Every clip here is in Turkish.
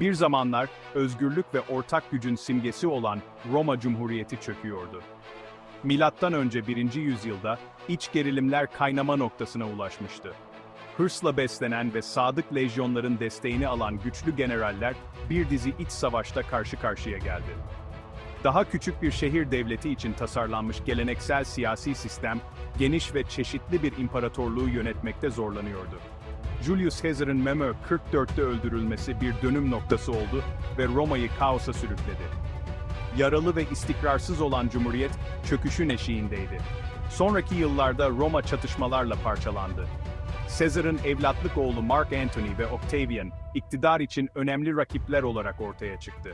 Bir zamanlar özgürlük ve ortak gücün simgesi olan Roma Cumhuriyeti çöküyordu. Milattan önce 1. yüzyılda iç gerilimler kaynama noktasına ulaşmıştı. Hırsla beslenen ve sadık lejyonların desteğini alan güçlü generaller bir dizi iç savaşta karşı karşıya geldi. Daha küçük bir şehir devleti için tasarlanmış geleneksel siyasi sistem, geniş ve çeşitli bir imparatorluğu yönetmekte zorlanıyordu. Julius Caesar'ın Memo 44'te öldürülmesi bir dönüm noktası oldu ve Roma'yı kaosa sürükledi. Yaralı ve istikrarsız olan Cumhuriyet, çöküşün eşiğindeydi. Sonraki yıllarda Roma çatışmalarla parçalandı. Caesar'ın evlatlık oğlu Mark Antony ve Octavian, iktidar için önemli rakipler olarak ortaya çıktı.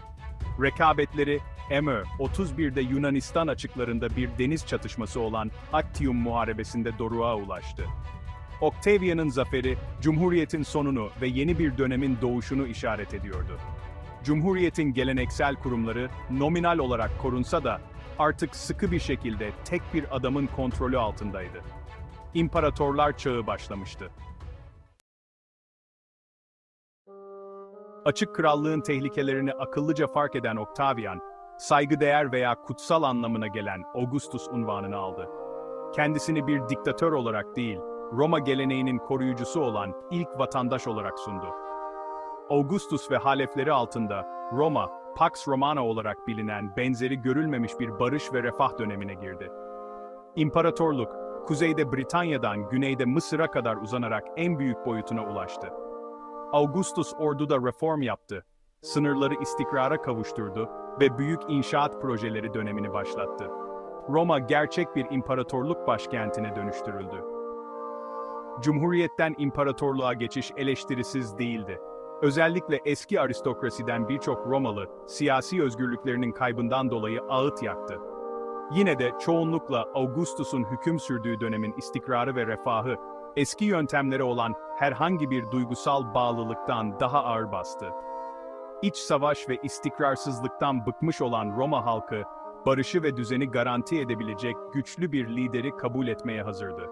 Rekabetleri, Emö, 31'de Yunanistan açıklarında bir deniz çatışması olan Actium Muharebesi'nde doruğa ulaştı. Octavian'ın zaferi, Cumhuriyet'in sonunu ve yeni bir dönemin doğuşunu işaret ediyordu. Cumhuriyet'in geleneksel kurumları nominal olarak korunsa da artık sıkı bir şekilde tek bir adamın kontrolü altındaydı. İmparatorlar çağı başlamıştı. Açık krallığın tehlikelerini akıllıca fark eden Octavian, saygıdeğer veya kutsal anlamına gelen Augustus unvanını aldı. Kendisini bir diktatör olarak değil, Roma geleneğinin koruyucusu olan ilk vatandaş olarak sundu. Augustus ve halefleri altında Roma, Pax Romana olarak bilinen benzeri görülmemiş bir barış ve refah dönemine girdi. İmparatorluk, kuzeyde Britanya'dan güneyde Mısır'a kadar uzanarak en büyük boyutuna ulaştı. Augustus orduda reform yaptı, sınırları istikrara kavuşturdu ve büyük inşaat projeleri dönemini başlattı. Roma gerçek bir imparatorluk başkentine dönüştürüldü. Cumhuriyetten imparatorluğa geçiş eleştirisiz değildi. Özellikle eski aristokrasiden birçok Romalı, siyasi özgürlüklerinin kaybından dolayı ağıt yaktı. Yine de çoğunlukla Augustus'un hüküm sürdüğü dönemin istikrarı ve refahı, eski yöntemlere olan herhangi bir duygusal bağlılıktan daha ağır bastı. İç savaş ve istikrarsızlıktan bıkmış olan Roma halkı, barışı ve düzeni garanti edebilecek güçlü bir lideri kabul etmeye hazırdı.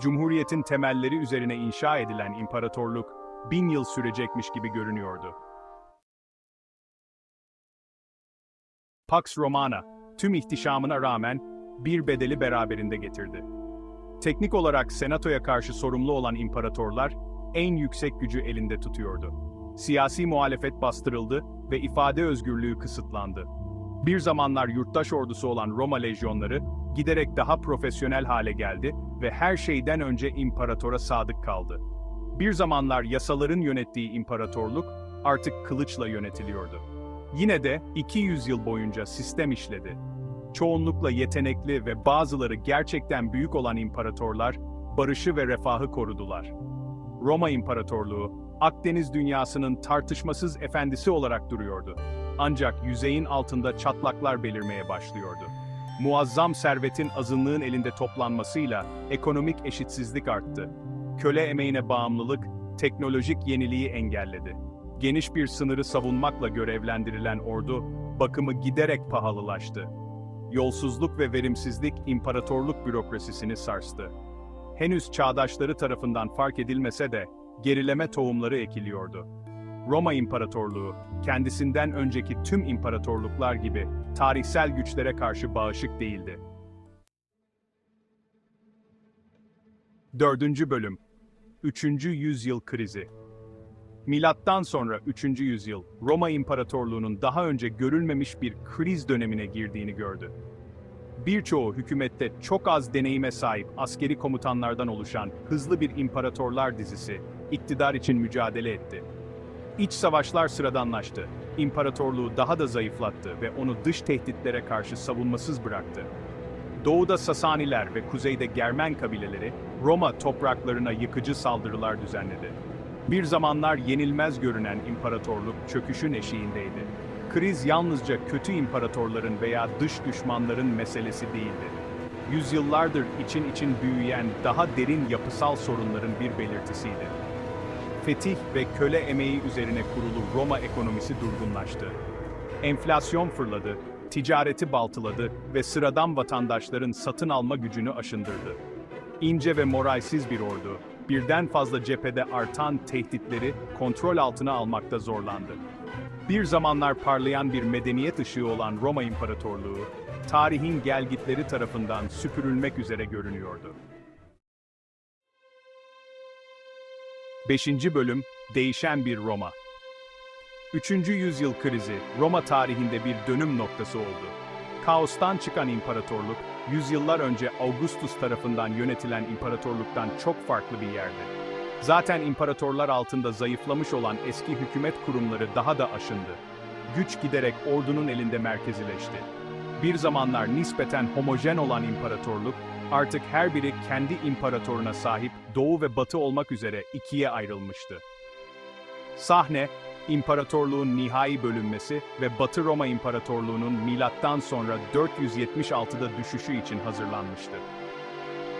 Cumhuriyetin temelleri üzerine inşa edilen imparatorluk, bin yıl sürecekmiş gibi görünüyordu. Pax Romana, tüm ihtişamına rağmen bir bedeli beraberinde getirdi. Teknik olarak senatoya karşı sorumlu olan imparatorlar, en yüksek gücü elinde tutuyordu. Siyasi muhalefet bastırıldı ve ifade özgürlüğü kısıtlandı. Bir zamanlar yurttaş ordusu olan Roma lejyonları, giderek daha profesyonel hale geldi ve her şeyden önce imparatora sadık kaldı. Bir zamanlar yasaların yönettiği imparatorluk, artık kılıçla yönetiliyordu. Yine de 200 yıl boyunca sistem işledi. Çoğunlukla yetenekli ve bazıları gerçekten büyük olan imparatorlar, barışı ve refahı korudular. Roma İmparatorluğu, Akdeniz dünyasının tartışmasız efendisi olarak duruyordu. Ancak yüzeyin altında çatlaklar belirmeye başlıyordu. Muazzam servetin azınlığın elinde toplanmasıyla ekonomik eşitsizlik arttı. Köle emeğine bağımlılık, teknolojik yeniliği engelledi. Geniş bir sınırı savunmakla görevlendirilen ordu, bakımı giderek pahalılaştı. Yolsuzluk ve verimsizlik imparatorluk bürokrasisini sarstı. Henüz çağdaşları tarafından fark edilmese de, gerileme tohumları ekiliyordu. Roma İmparatorluğu, kendisinden önceki tüm imparatorluklar gibi tarihsel güçlere karşı bağışık değildi. 4. Bölüm 3. Yüzyıl Krizi Milattan sonra 3. yüzyıl, Roma İmparatorluğu'nun daha önce görülmemiş bir kriz dönemine girdiğini gördü. Birçoğu hükümette çok az deneyime sahip askeri komutanlardan oluşan hızlı bir imparatorlar dizisi, iktidar için mücadele etti. İç savaşlar sıradanlaştı, imparatorluğu daha da zayıflattı ve onu dış tehditlere karşı savunmasız bıraktı. Doğuda Sasaniler ve kuzeyde Germen kabileleri, Roma topraklarına yıkıcı saldırılar düzenledi. Bir zamanlar yenilmez görünen imparatorluk çöküşün eşiğindeydi. Kriz yalnızca kötü imparatorların veya dış düşmanların meselesi değildi. Yüzyıllardır için için büyüyen daha derin yapısal sorunların bir belirtisiydi. Fetih ve köle emeği üzerine kurulu Roma ekonomisi durgunlaştı. Enflasyon fırladı, ticareti baltıladı ve sıradan vatandaşların satın alma gücünü aşındırdı. İnce ve moralsiz bir ordu, birden fazla cephede artan tehditleri kontrol altına almakta zorlandı. Bir zamanlar parlayan bir medeniyet ışığı olan Roma İmparatorluğu, tarihin gelgitleri tarafından süpürülmek üzere görünüyordu. 5. Bölüm Değişen bir Roma 3. yüzyıl krizi Roma tarihinde bir dönüm noktası oldu. Kaostan çıkan imparatorluk, yüzyıllar önce Augustus tarafından yönetilen imparatorluktan çok farklı bir yerdi. Zaten imparatorlar altında zayıflamış olan eski hükümet kurumları daha da aşındı. Güç giderek ordunun elinde merkezileşti. Bir zamanlar nispeten homojen olan imparatorluk, artık her biri kendi imparatoruna sahip doğu ve batı olmak üzere ikiye ayrılmıştı. Sahne, imparatorluğun nihai bölünmesi ve Batı Roma İmparatorluğu'nun milattan sonra 476'da düşüşü için hazırlanmıştı.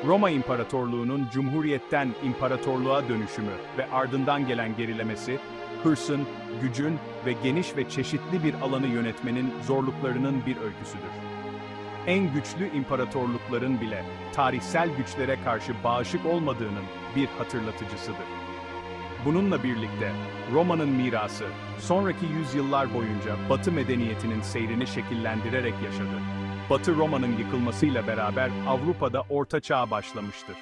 Roma İmparatorluğu'nun cumhuriyetten imparatorluğa dönüşümü ve ardından gelen gerilemesi, hırsın, gücün ve geniş ve çeşitli bir alanı yönetmenin zorluklarının bir öyküsüdür. En güçlü imparatorlukların bile tarihsel güçlere karşı bağışık olmadığının bir hatırlatıcısıdır. Bununla birlikte Roma'nın mirası sonraki yüzyıllar boyunca Batı medeniyetinin seyrini şekillendirerek yaşadı. Batı Roma'nın yıkılmasıyla beraber Avrupa'da Orta Çağ başlamıştır.